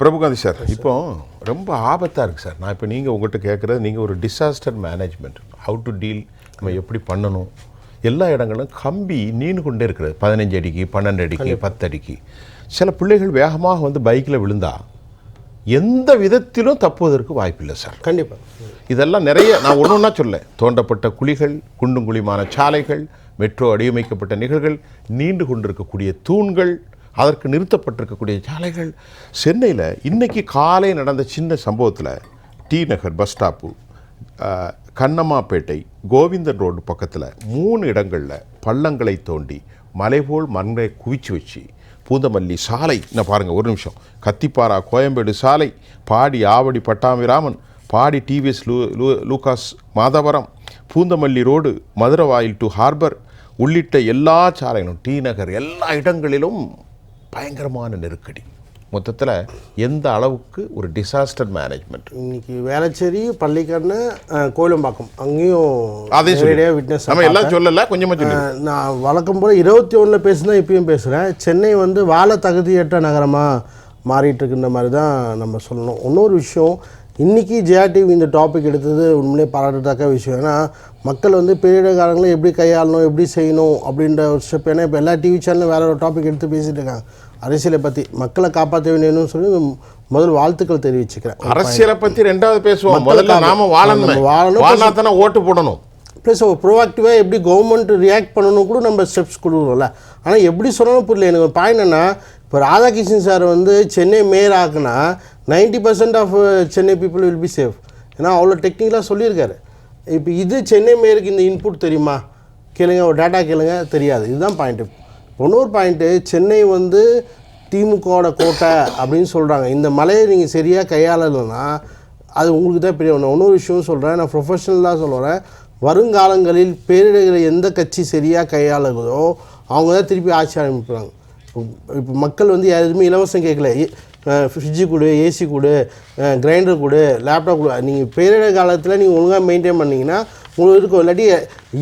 பிரபுகாந்தி sir இப்போ ரொம்ப ஆபத்தாக இருக்குது சார். நான் இப்போ நீங்கள் உங்கள்கிட்ட கேட்குறது நீங்கள் ஒரு disaster management how to deal நம்ம எப்படி பண்ணணும்? எல்லா இடங்களும் கம்பி நீண்டு கொண்டே இருக்கிறது. பதினஞ்சு அடிக்கு பன்னெண்டு அடிக்கு பத்து அடிக்கு. சில பிள்ளைகள் வேகமாக வந்து பைக்கில் விழுந்தா எந்த விதத்திலும் தப்புவதற்கு வாய்ப்பில்லை சார். கண்டிப்பா. இதெல்லாம் நிறைய நான் ஒன்று ஒன்றா சொல்ல தோண்டப்பட்ட குழிகள் குண்டும் குழிமான சாலைகள் மெட்ரோ அடியமைக்கப்பட்ட நிகழ்கள் நீண்டு கொண்டிருக்கக்கூடிய தூண்கள் அதற்கு நிறுத்தப்பட்டிருக்கக்கூடிய சாலைகள். சென்னையில் இன்னைக்கு காலை நடந்த சின்ன சம்பவத்தில் T Nagar bus stop Kannammapettai Govindan road பக்கத்தில் மூணு இடங்களில் பள்ளங்களை தோண்டி மலைபோல் மண்ணை குவிச்சு வச்சு பூந்தமல்லி சாலை. நான் பாருங்கள் ஒரு நிமிஷம். கத்திப்பாரா கோயம்பேடு சாலை Padi Avadi Pattabiram Padi TVS lu lu Lucas Madhavaram Poonamallee road Maduravoyal to harbour உள்ளிட்ட எல்லா சாலைகளும் டி நகர் எல்லா இடங்களிலும் பயங்கரமான நெருக்கடி. மொத்தத்தில் எந்த அளவுக்கு ஒரு டிசாஸ்டர் மேனேஜ்மெண்ட் இன்னைக்கு வேளச்சேரி பள்ளிக்கண்ணு கோயிலம்பாக்கம். அங்கேயும் அதே நேரடியாக விட்னஸ் நம்ம எல்லாம் சொல்லல கொஞ்சமாக நான் வழக்கம் போல் இருபத்தி ஒன்றில் பேசுனா இப்பயும் பேசுகிறேன் சென்னை வந்து வாழ தகுதியற்ற நகரமாக மாறிட்டு இருக்குன்ற மாதிரி தான் நம்ம சொல்லணும். இன்னொரு விஷயம் இன்றைக்கி ஜேஆர்டிவி இந்த டாபிக் எடுத்தது உண்மையிலே பாராட்டத்தக்க விஷயம். ஏன்னா மக்கள் வந்து பேரிட காலங்களை எப்படி கையாளணும் எப்படி செய்யணும் அப்படின்ற ஒரு ஸ்டெப் ஏன்னா இப்போ எல்லா டிவி சேனலும் வேற ஒரு டாபிக் எடுத்து பேசிட்டு இருக்காங்க. அரசியலை பற்றி மக்களை காப்பாற்ற வேணும்னு சொல்லி முதல் வாழ்த்துக்கள் தெரிவிச்சுக்கிறேன். அரசியலை பற்றி ரெண்டாவது பேசுவோம். முதல்ல நாம வாழணும். வாழணும். ஓட்டு போடணும். ப்ளஸ் ப்ரோஆக்டிவாக எப்படி கவர்மெண்ட் ரியாக்ட் பண்ணணும் கூட நம்ம ஸ்டெப்ஸ் கொடுக்குறோம்ல ஆனால் எப்படி சொல்லணும் புரியல. எனக்கு ஒரு பாயிண்ட் என்ன இப்போ ராதாகிருஷ்ணன் சார் வந்து Chennai mayor ஆக்குனா ninety percent of Chennai people will be safe ஏன்னா அவ்வளோ டெக்னிக்கலாக சொல்லியிருக்காரு. இப்போ இது சென்னை மேயருக்கு இந்த இன்புட் தெரியுமா? கேளுங்க ஒரு டேட்டா கேளுங்க தெரியாது. இதுதான் பாயிண்ட்டு இன்னொரு பாயிண்ட்டு சென்னை வந்து திமுகவோட கோட்டை அப்படின்னு சொல்கிறாங்க இந்த மலையை நீங்கள் சரியாக கையாளலைன்னா அது உங்களுக்கு தான் பெரிய ஒன்று இன்னொரு விஷயம் சொல்கிறேன் நான் ப்ரொஃபஷனலாக சொல்கிறேன் வருங்காலங்களில் பேரிடர்களை எந்த கட்சி சரியாக கையாளுகிறதோ அவங்க தான் திருப்பி ஆட்சி ஆரம்பிப்பாங்க. இப்போ மக்கள் வந்து எதுவுமே இலவசம் கேட்கல. ஃப்ரிட்ஜு கொடு ஏசி கொடு கிரைண்டர் கொடு லேப்டாப் கொடு. நீங்கள் பேரிடர் காலத்தில் நீங்கள் ஒழுங்காக மெயின்டைன் பண்ணிங்கன்னா உங்களுக்கு இருக்கும். இல்லாட்டி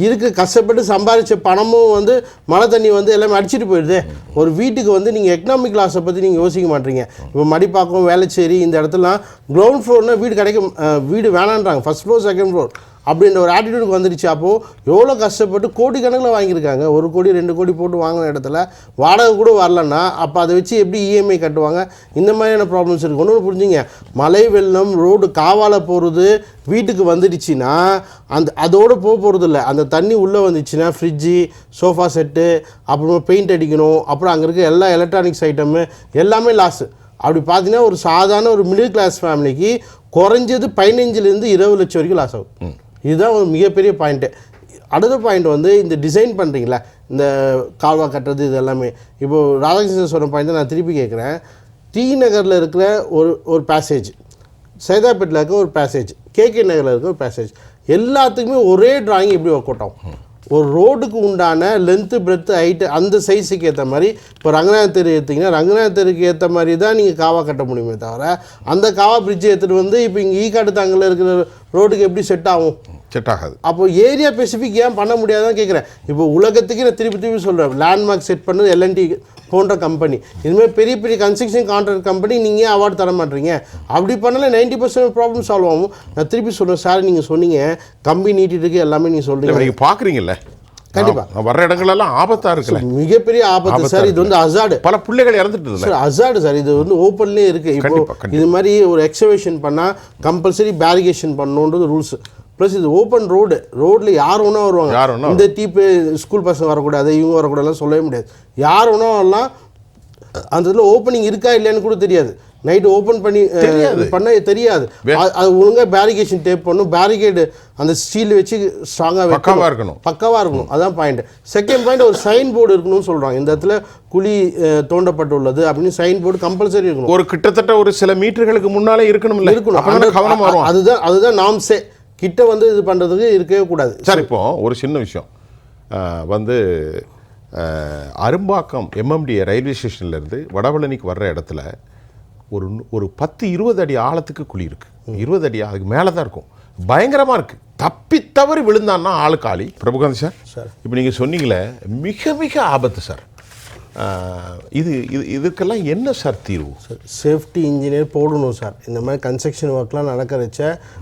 இருக்க கஷ்டப்பட்டு சம்பாதிச்ச பணமும் வந்து மழை தண்ணி வந்து எல்லாமே அடிச்சிட்டு போயிடுது. ஒரு வீட்டுக்கு வந்து நீங்கள் எக்கனாமிக் லாஸை பற்றி நீங்கள் யோசிக்க மாட்டீங்க. இப்போ மடிப்பாக்கம் வேளச்சேரி இந்த இடத்துலாம் க்ரௌண்ட் ஃப்ளோர்னால் வீடு கிடைக்கும் வீடு வேணான்றாங்க. ஃபஸ்ட் ஃப்ளோர் செகண்ட் ஃப்ளோர் அப்படின்ற ஒரு ஆட்டிடியூடுக்கு வந்துடுச்சு. அப்போது எவ்வளோ கஷ்டப்பட்டு கோடிக்கணக்கில் வாங்கியிருக்காங்க. ஒரு கோடி ரெண்டு கோடி போட்டு வாங்கின இடத்துல வாடகை கூட வரலன்னா அப்போ அதை வச்சு எப்படி இஎம்ஐ கட்டுவாங்க? இந்த மாதிரியான ப்ராப்ளம்ஸ் இருக்குது ஒன்று புரிஞ்சுங்க. மழை வெள்ளம் ரோடு காவால போகிறது வீட்டுக்கு வந்துடுச்சுன்னா அந்த அதோடு போக போகிறது இல்லை அந்த தண்ணி உள்ளே வந்துச்சுன்னா ஃப்ரிட்ஜு சோஃபா செட்டு அப்புறமா பெயிண்ட் அடிக்கணும். அப்புறம் அங்கே இருக்க எல்லா எலக்ட்ரானிக்ஸ் ஐட்டமு எல்லாமே லாஸு அப்படி பார்த்தீங்கன்னா ஒரு சாதாரண ஒரு மிடில் கிளாஸ் ஃபேமிலிக்கு குறைஞ்சது பதினஞ்சுலேருந்து இருபது லட்சம் வரைக்கும் லாஸ் ஆகும். இதுதான் ஒரு மிகப்பெரிய பாயிண்ட்டு அடுத்த பாயிண்ட் வந்து இந்த டிசைன் பண்ணுறீங்களா இந்த கால்வா கட்டுறது இது எல்லாமே இப்போது ராதாகிருஷ்ணன் சொன்ன பாயிண்ட் நான் திருப்பி கேட்குறேன். டி நகரில் இருக்கிற ஒரு ஒரு பேசேஜ் சைதாப்பேட்டில் இருக்க ஒரு பேசேஜ் கேகே நகரில் இருக்க ஒரு பேசேஜ் எல்லாத்துக்குமே ஒரே டிராயிங் எப்படி ஒர்க் அவுட் ஆகும்? ஒரு ரோடுக்கு உண்டான லென்த்து பிரெத்து ஹைட்டு அந்த சைஸுக்கு ஏற்ற மாதிரி இப்போ ரங்கநாத தெரு எடுத்திங்கன்னா ரங்கநாத தெருக்கு ஏற்ற மாதிரி தான் நீங்கள் காவா கட்ட முடியுமே தவிர அந்த காவா பிரிட்ஜை எடுத்துகிட்டு வந்து இப்போ இங்கே ஈக்காடு தாங்கில் இருக்கிற ரோடுக்கு எப்படி செட் ஆகும்? செட் ஆகாது அப்போ ஏரியா ஸ்பெசிஃபிக் ஏன் பண்ண முடியாதுன்னு கேட்குறேன் இப்போ உலகத்துக்கு நான் திருப்பி திருப்பி சொல்கிறேன் லேண்ட்மார்க் செட் பண்ணது எல்என்டி போன்ற கம்பெனி இதுமாதிரி பெரிய பெரிய கன்ஸ்ட்ரக்ஷன் கான்ட்ராக்ட் கம்பெனி நீங்கள் ஏன் அவார்டு தர மாட்டீங்க? அப்படி பண்ணல நைன்டி பர்சன்ட் ப்ராப்ளம் சால்வ் ஆகும். நான் திருப்பி சொல்கிறேன் சார் நீங்கள் சொன்னீங்க. கம்பி நீட்டிட்டு இருக்கு எல்லாமே நீங்கள் சொல்கிறீங்க நீங்க பாக்குறீங்கல்ல. கண்டிப்பா. வர்ற இடங்களெல்லாம் ஆபத்தா இருக்குல்ல. மிகப்பெரிய ஆபத்து சார் இது வந்து அசாடு பல பிள்ளைகள் இறந்துட்டு சார் அசாடு சார் இது வந்து ஓப்பன்லேயே இருக்குது இப்போ. இது மாதிரி ஒரு எக்ஸவேஷன் பண்ணால் கம்பல்சரி பேரிகேஷன் பண்ணணுன்றது ரூல்ஸ் ப்ளஸ் இது ஓப்பன் ரோடு ரோட்டில் யார் வேணா வருவாங்க. இந்த டீப்பு ஸ்கூல் பசங்க வரக்கூடாது இவங்க வரக்கூடாதுலாம் சொல்லவே முடியாது. யார் வரலாம் அந்த இதில் ஓப்பனிங் இருக்கா இல்லையான்னு கூட தெரியாது. நைட்டு ஓப்பன் பண்ணி. பண்ண தெரியாது. அது- ஒழுங்காக பேரிகேஷன் டேப் பண்ணும் பேரிகேடு அந்த ஸ்டீல் வச்சு ஸ்ட்ராங்காக பக்காவா இருக்கணும். பக்காவாக இருக்கணும். அதான் பாயிண்ட் செகண்ட் பாயிண்ட் ஒரு சைன் போர்டு இருக்கணும்னு சொல்கிறாங்க இந்த இடத்துல குழி தோண்டப்பட்டுள்ளது அப்படின்னு சைன் போர்டு கம்பல்சரி இருக்கணும். ஒரு கிட்டத்தட்ட ஒரு சில மீட்டர்களுக்கு முன்னாலே இருக்கணும். வரும் அதுதான் அதுதான் நாம்ஸே கிட்ட வந்து இது பண்ணுறதுக்கு இருக்கவே கூடாது. சார் இப்போ ஒரு சின்ன விஷயம். வந்து அரும்பாக்கம் எம்எம்டி ரயில்வே ஸ்டேஷன்ல இருந்து வடபழனிக்கு வர்ற இடத்துல ஒரு ஒரு பத்து இருபது அடி ஆழத்துக்கு குழி இருக்கு. இருபது அடி அதுக்கு மேலே தான் இருக்கும். பயங்கரமா இருக்கு. தப்பி தவறி விழுந்தான்னா ஆளு காலி. Prabhukanth sir sir. இப்போ நீங்க சொன்னீங்களே மிக மிக ஆபத்து சார். இது இது இதுக்கெல்லாம் என்ன சார் தீர்வு? சேஃப்டி இன்ஜினியர் போடணும் சார். இந்த மாதிரி கன்ஸ்ட்ரக்ஷன் ஒர்க்லாம் நடக்கிறச்ச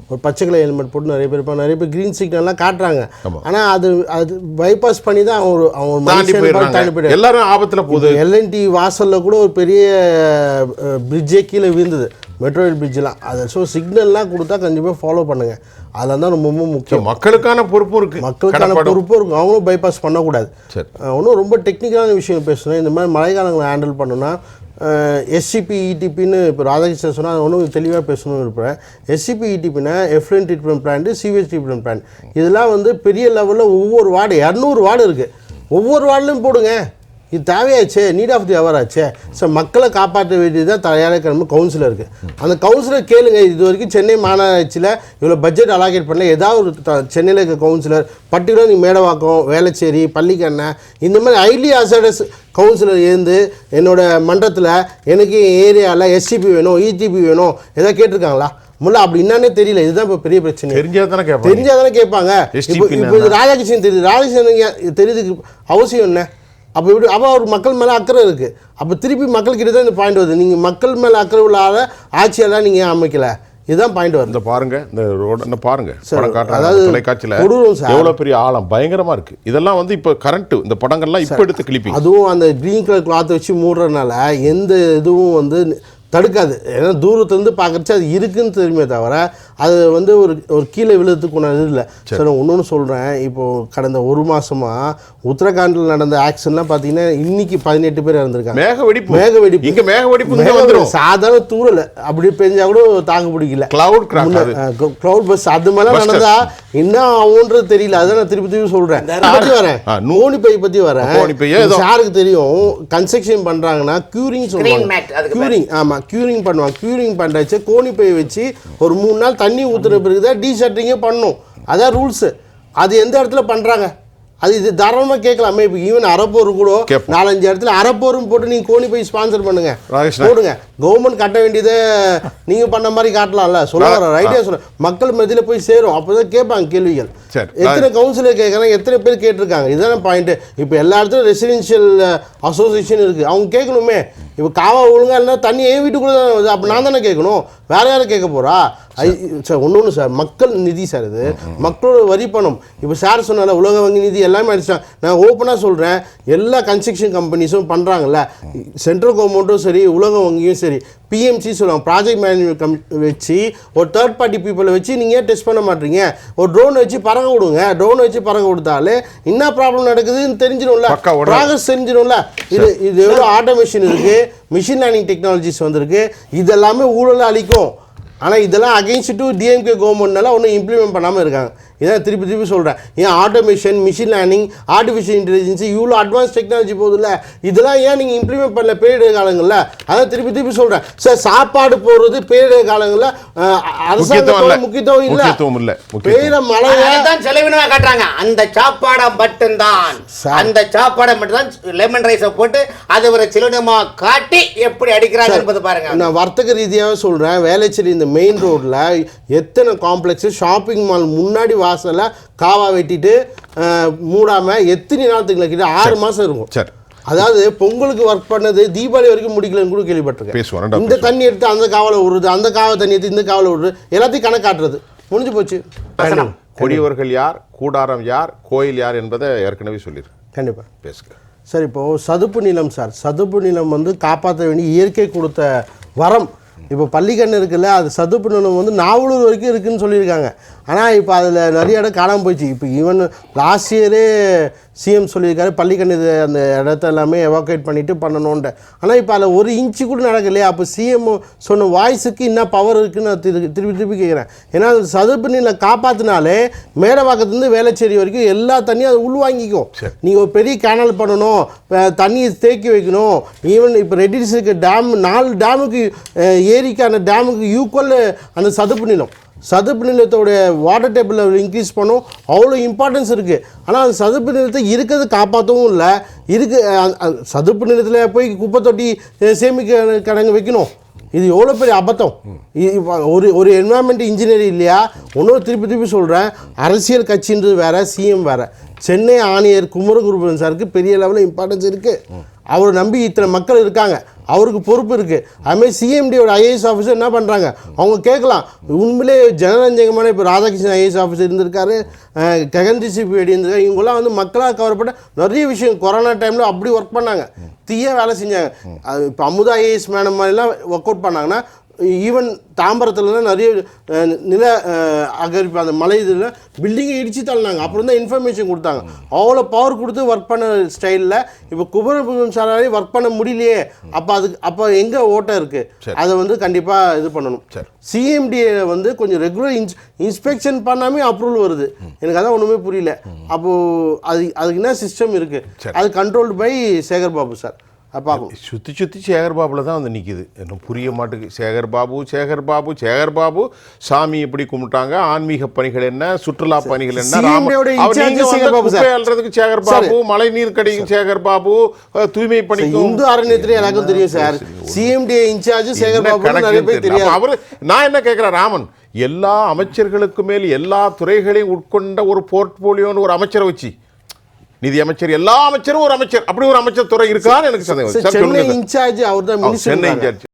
ஒரு பச்சை கலர் ஹெல்மெட் போட்டு நிறைய பேர் நிறைய பேர் க்ரீன் சிக்னல்லாம் காட்டுறாங்க. ஆனால் அது அது பைபாஸ் பண்ணி தான் அவங்க அவங்க தாண்டி போயிடுறாங்க. எல்லாரும் ஆபத்துல போகுது. எல்என்டி வாசலில் கூட ஒரு பெரிய பிரிட்ஜே கீழே விழுந்தது. மெட்ரோ ரயில் பிரிட்ஜெலாம் அதை ஸோ சிக்னல்லாம் கொடுத்தா கண்டிப்பாக ஃபாலோ பண்ணுங்க. அதில் தான் ரொம்ப முக்கியம். மக்களுக்கான பொறுப்பும் இருக்கு. மக்களுக்கான. பொறுப்பும் இருக்கும் அவங்களும் பைபாஸ் பண்ணக்கூடாது. இன்னும் ரொம்ப டெக்னிக்கலான விஷயம் பேசணும் இந்த மாதிரி மழைக்காலங்களை ஹேண்டில் பண்ணணும்னா எஸ்சிபி இடிபின்னு இப்போ ராதாகிருஷ்ணன் சொன்னால் அது ஒன்றும் தெளிவாக பேசணும்னு இருப்பேன் SCP இடிபினா effluent treatment plant sewage treatment plan இதெல்லாம் வந்து பெரிய லெவலில் ஒவ்வொரு வார்டு இரநூறு வார்டு இருக்குது ஒவ்வொரு வார்டுலையும் போடுங்க. இது தேவையாச்சே நீட் ஆஃப் தி அவர் ஆச்சே. ஸோ மக்களை காப்பாற்ற வேண்டியது தான் தயாராக கிளம்பு கவுன்சிலருக்கு அந்த கவுன்சிலர் கேளுங்க. இது வரைக்கும் சென்னை மாநகராட்சியில் இவ்வளோ பட்ஜெட் அலாகேட் பண்ணல. ஏதாவது ஒரு த- சென்னையில் இருக்க கவுன்சிலர் பர்டிகுலர் நீ மேடவாக்கம் வேளச்சேரி பள்ளிக்கண்ணை இந்த மாதிரி ஹைலி அசடஸ் கவுன்சிலர் இருந்து என்னோட மன்றத்தில் எனக்கு ஏரியாவில் எஸ்சிபி வேணும் இடிபி வேணும். ஏதாவது கேட்டிருக்காங்களா? முல்ல அப்படி என்னன்னே தெரியல. இதுதான் இப்போ பெரிய பிரச்சனை. தெரிஞ்சா தானே கேட்பாங்க. தெரிஞ்சாதானே கேட்பாங்க. STP இப்போ ராதாகிருஷ்ணன் தெரியுது. ராதாகிருஷ்ணன் தெரியுதுக்கு அவசியம் என்ன? அப்போ இப்படி அப்போ அவர் மக்கள் மேலே அக்கறை இருக்குது அப்போ திருப்பி மக்கள்கிட்ட தான் இந்த பாயிண்ட் வருது. நீங்கள் மக்கள் மேலே அக்கறை உள்ளாத ஆட்சியெல்லாம் நீங்கள் அமைக்கல. இதுதான் பாயிண்ட் வருது. இந்த பாருங்க இந்த ரோட இந்த பாருங்க படம் காட்டுறாங்க அதாவது தொலைக்காட்சியில. எவ்வளவு பெரிய ஆழம் பயங்கரமா இருக்கு. இதெல்லாம் வந்து இப்ப கரண்ட் இந்த படங்கள்லாம் இப்ப எடுத்து கிளிப்பிங் அதுவும் அந்த க்ரீன் கலர் கிளாத் வச்சு மூடுறதுனால எந்த இதுவும் வந்து தடுக்காது. ஏன்னா தூரத்துலேருந்து பார்க்கறச்சு அது இருக்குன்னு தெரியுமே தவிர அது வந்து ஒரு ஒரு கீழே விழுறதுக்கு ஒன்று இது இல்லை. சார். இன்னொன்று சொல்கிறேன் இப்போது கடந்த ஒரு மாசமாக உத்தரகாண்டில் நடந்த ஆக்சிடென்ட்லாம் பார்த்தீங்கன்னா இன்னைக்கு பதினெட்டு பேர் இறந்துருக்காங்க. மேக வெடிப்பு. மேக வெடிப்பு. இங்க மேக வெடிப்பு சாதாரண தூரல் அப்படி பெஞ்சா கூட தாக்கு பிடிக்கல. கிளவுட் க்ளவுட் பஸ் அது. மேலே. நடந்தா என்ன ஆகுன்றது தெரியல. அதான் நான் திருப்பி திருப்பி சொல்றேன். பத்தி வரேன். நோனி பை வரேன். கோணி பை ஏதோ. இது சாருக்கு தெரியும்? கன்ஸ்ட்ரக்ஷன் பண்றாங்கன்னா கியூரிங் mat சொல்லுவாங்க அதுக்கு கியூரிங் ஆமா கியூரிங் பண்ணுவாங்க. கியூரிங் பண்றச்சு கோணி பை வச்சு ஒரு மூணு நாள் தண்ணி ஊத்துற பிறகு தான் டீ ஷர்ட்டிங்கே பண்ணும். அதான் ரூல்ஸ் அது எந்த இடத்துல பண்றாங்க? அது இது தாராளமாக கேட்கலாமே. இப்போ ஈவன் அறப்போர் கூட. நாலஞ்சு இடத்துல அறப்போரும் போட்டு நீங்கள் கோணி போய் ஸ்பான்சர் பண்ணுங்க. போடுங்க. கவர்மெண்ட் கட்ட வேண்டியதை நீங்க பண்ண மாதிரி காட்டலாம்ல. சொல்ல வர ரைட்டே சொல்ல மக்கள் மத்தியில போய் சேரும். அப்பதான் கேட்பாங்க கேள்விகள். எத்தனை கவுன்சிலர் கேட்குறாங்க? எத்தனை பேர் கேட்டிருக்காங்க? இதுதானே பாயிண்ட் இப்போ எல்லா இடத்துலையும் ரெசிடென்ஷியல் அசோசியேஷன் இருக்கு. அவங்க கேட்கணுமே. இப்போ காவா ஒழுங்கா இல்லைன்னா தண்ணி என் வீட்டுக்குள்ளே வருது. அப்போ நான் தானே கேட்கணும். வேற யாரும் கேட்க போகிறா ஐ- சார் ஒன்று ஒன்று சார். மக்கள் நிதி சார் இது. மக்களோட வரி பணம். இப்போ சார் சொன்னால உலக வங்கி நிதி எல்லாமே அடிச்சாங்க நான் ஓப்பனாக சொல்கிறேன் எல்லா கன்ஸ்ட்ரக்ஷன் கம்பெனிஸும் பண்ணுறாங்கல்ல சென்ட்ரல் கவர்மெண்ட்டும் சரி உலக வங்கியும் சரி. பிஎம்சி சொல்லுவாங்க. ப்ராஜெக்ட் மேனேஜ்மெண்ட் கம் வச்சு ஒரு தேர்ட் பார்ட்டி பீப்புளை வச்சு நீங்கள் டெஸ்ட் பண்ண மாட்டீங்க. ஒரு ட்ரோன் வச்சு பறக்க விடுங்க. ட்ரோன் வச்சு பறக்க கொடுத்தாலே என்ன ப்ராப்ளம் நடக்குதுன்னு தெரிஞ்சிடும்ல. ப்ராக்ரஸ் தெரிஞ்சிடும்ல. இது இது எவ்வளோ ஆட்டோமேஷன் இருக்குது மிஷின் லேர்னிங் டெக்னாலஜிஸ் வந்திருக்கு. இதெல்லாமே ஊழலை அளிக்கும் ஆனால் இதெல்லாம் அகெயின்ஸ்ட் டு டிஎம்கே கவர்மெண்ட்னால ஒன்றும் இம்ப்ளிமெண்ட் பண்ணாமல் இருக்காங்க. இதான் திருப்பி திருப்பி சொல்கிறேன் ஏன் automation machine learning artificial intelligence இவ்வளோ அட்வான்ஸ் டெக்னாலஜி போகுதுல்ல? இதெல்லாம் ஏன் நீங்கள் இம்ப்ளிமெண்ட் பண்ணல பேரிடர் காலங்களில்? அதான் திருப்பி திருப்பி சொல்கிறேன் சார் சாப்பாடு போடுறது பேரிடர் காலங்களில் அரசாங்கத்தோட முக்கியத்துவம் இல்லை. முக்கியத்துவம் இல்ல. முக்கியத்துவம் பெய்கிற மழை அதான் செலவினமா காட்டுறாங்க. அந்த சாப்பாடை மட்டும்தான். அந்த சாப்பாடை மட்டும்தான் லெமன் ரைஸை போட்டு அதை ஒரு செலவினமா காட்டி எப்படி அடிக்கிறாங்க என்பது பாருங்க. நான் வர்த்தக ரீதியாக சொல்கிறேன் வேலைச்சேரி இந்த மெயின் ரோட்டில் எத்தனை காம்ப்ளெக்ஸு ஷாப்பிங் மால் முன்னாடி வாசல்ல காவா வெட்டிட்டு அஹ், மூடாம எத்தனை நாளத்துக்கு கிட்ட ஆறு மாதம் இருக்கும். சரி. அதாவது பொங்கலுக்கு ஒர்க் பண்ணது தீபாவளி வரைக்கும் முடிக்கலன்னு கூட கேள்விப்பட்டிருக்கேன். இந்த தண்ணி எடுத்து அந்த காவலை விடுறது அந்த காவ தண்ணி எடுத்து இந்த காவலை விடுறது எல்லாத்தையும் கணக்காட்டுறது. முடிஞ்சு போச்சு. கொடியவர்கள் யார் கூடாரம் யார் கோயில் யார் என்பதை ஏற்கனவே சொல்லிரு கண்டிப்பாக பேசுங்க. சார் இப்போது சதுப்பு நிலம் சார். சதுப்பு நிலம் வந்து காப்பாற்ற வேண்டிய இயற்கை கொடுத்த வரம் இப்போ பள்ளிக்கண் இருக்குல்ல அது சதுப்பு நிலம் வந்து நாவலூர் வரைக்கும் இருக்குதுன்னு சொல்லியிருக்காங்க. ஆனால் இப்போ அதில் நிறைய இடம் காணாமல் போயிடுச்சு. இப்போ ஈவன் லாஸ்ட் இயரே சிஎம் சொல்லியிருக்காரு பள்ளிக்கண்ணு இது அந்த இடத்த எல்லாமே எவாக்குவேட் பண்ணிட்டு பண்ணணுன்ட்டு ஆனால் இப்போ அதில் ஒரு இன்ச்சு கூட நடக்கலையா? அப்போ சிஎம் சொன்ன வாய்ஸுக்கு என்ன பவர் இருக்குன்னு நான் திரு திருப்பி திருப்பி கேட்குறேன் ஏன்னா அது சதுப்பு நிலை காப்பாற்றினாலே மேடவாக்கத்துலேருந்து வேளச்சேரி வரைக்கும் எல்லா தண்ணியும் அது உள்வாங்கிக்கும். நீங்கள் ஒரு பெரிய கேனல் பண்ணணும் தண்ணியை தேக்கி வைக்கணும். ஈவன் இப்போ ரெட்டிஸ் இருக்க டேம் நாலு டேமுக்கு ஏரிக்கான டேமுக்கு ஈக்குவல் அந்த சதுப்பு நிலம் சதுப்பு நிலத்தோடைய வாட்டர் டேபிளை இன்க்ரீஸ் பண்ணும். அவ்வளோ இம்பார்ட்டன்ஸ் இருக்குது ஆனால் அந்த சதுப்பு நிலத்தை இருக்கிறது காப்பாற்றவும் இல்லை. இருக்கு சதுப்பு நிலத்தில் போய் குப்பை தொட்டி சேமிக்க கிடங்கு வைக்கணும். இது எவ்வளோ பெரிய அபத்தம். ஒரு ஒரு என்வாயன்மெண்ட் இன்ஜினியர் இல்லையா? இன்னொரு திருப்பி திருப்பி சொல்கிறேன் அரசியல் கட்சின்றது வேறு சிஎம் வேறு. சென்னை ஆணையர் குமரகுருபன் சாருக்கு பெரிய லெவலில் இம்பார்ட்டன்ஸ் இருக்குது அவரை நம்பி இத்தனை மக்கள் இருக்காங்க. அவருக்கு பொறுப்பு இருக்குது அதுமாதிரி சிஎம்டியோட ஐஏஎஸ் ஆஃபீஸர் என்ன பண்ணுறாங்க அவங்க கேட்கலாம். உண்மையிலே ஜனரஞ்சகமான இப்போ ராதாகிருஷ்ணன் ஐஏஎஸ் ஆஃபீஸர் இருந்திருக்காரு அஹ், ககன்தீப் சிபிஐடி இருந்திருக்காரு. இவங்கெல்லாம் வந்து மக்களாக கவரப்பட்ட நிறைய விஷயம் கொரோனா டைமில் அப்படி ஒர்க் பண்ணாங்க. தீய வேலை செஞ்சாங்க. அது இப்போ அமுதா ஐஏஎஸ் மேடம் மாதிரிலாம் ஒர்க் அவுட் பண்ணாங்கன்னா ஈவன் தாம்பரத்துலலாம் நிறைய நில அகரிப்பு அந்த மலை இதில் பில்டிங்கை இடிச்சு தள்ளினாங்க. அப்புறம் தான் இன்ஃபர்மேஷன் கொடுத்தாங்க. அவ்வளோ பவர் கொடுத்து ஒர்க் பண்ண ஸ்டைலில் இப்போ குமரபுரம் சாராலே ஒர்க் பண்ண முடியலையே. அப்போ அதுக்கு அப்போ எங்கே ஓட்டம் இருக்குது அதை வந்து கண்டிப்பாக இது பண்ணணும். சரி. சிஎம்டிஏ வந்து கொஞ்சம் ரெகுலர் இன்ஸ் இன்ஸ்பெக்ஷன் பண்ணாமே அப்ரூவல் வருது. எனக்கு அதான் ஒன்றுமே புரியல. அப்போது அது அதுக்கு என்ன சிஸ்டம் இருக்குது அது controlled by Sekar Babu sir பார்க்கணும் சுற்றி சுற்றி சேகர் பாபுல தான் வந்து நிற்கிது இன்னும் புரிய மாட்டுக்கு சேகர் பாபு சேகர் பாபு சேகர் பாபு சாமி எப்படி கும்பிட்டாங்க ஆன்மீக பணிகள் என்ன சுற்றுலா பணிகள் என்ன சேகர் பாபு மழை நீர் கடிக்கும் சேகர் பாபு தூய்மை பணிக்கும் இந்து அறநிலையத்துறை எனக்கும் தெரியும் sir. CMDA incharge Sekar Babu நிறைய பேர் அப்ப அவரு நான் என்ன கேட்கிறேன் ராமன் எல்லா அமைச்சர்களுக்கு மேல் எல்லா துறைகளையும் உட்கொண்ட ஒரு போர்ட்போலியோன்னு ஒரு அமைச்சரை வச்சு நிதி அமைச்சர் எல்லா அமைச்சரும் ஒரு அமைச்சர். அப்படி ஒரு அமைச்சர் துறை இருக்கான்னு எனக்கு சந்தேகம். சென்னை. இன்சார்ஜ் அவர் தான் சென்னை இன்சார்ஜ்.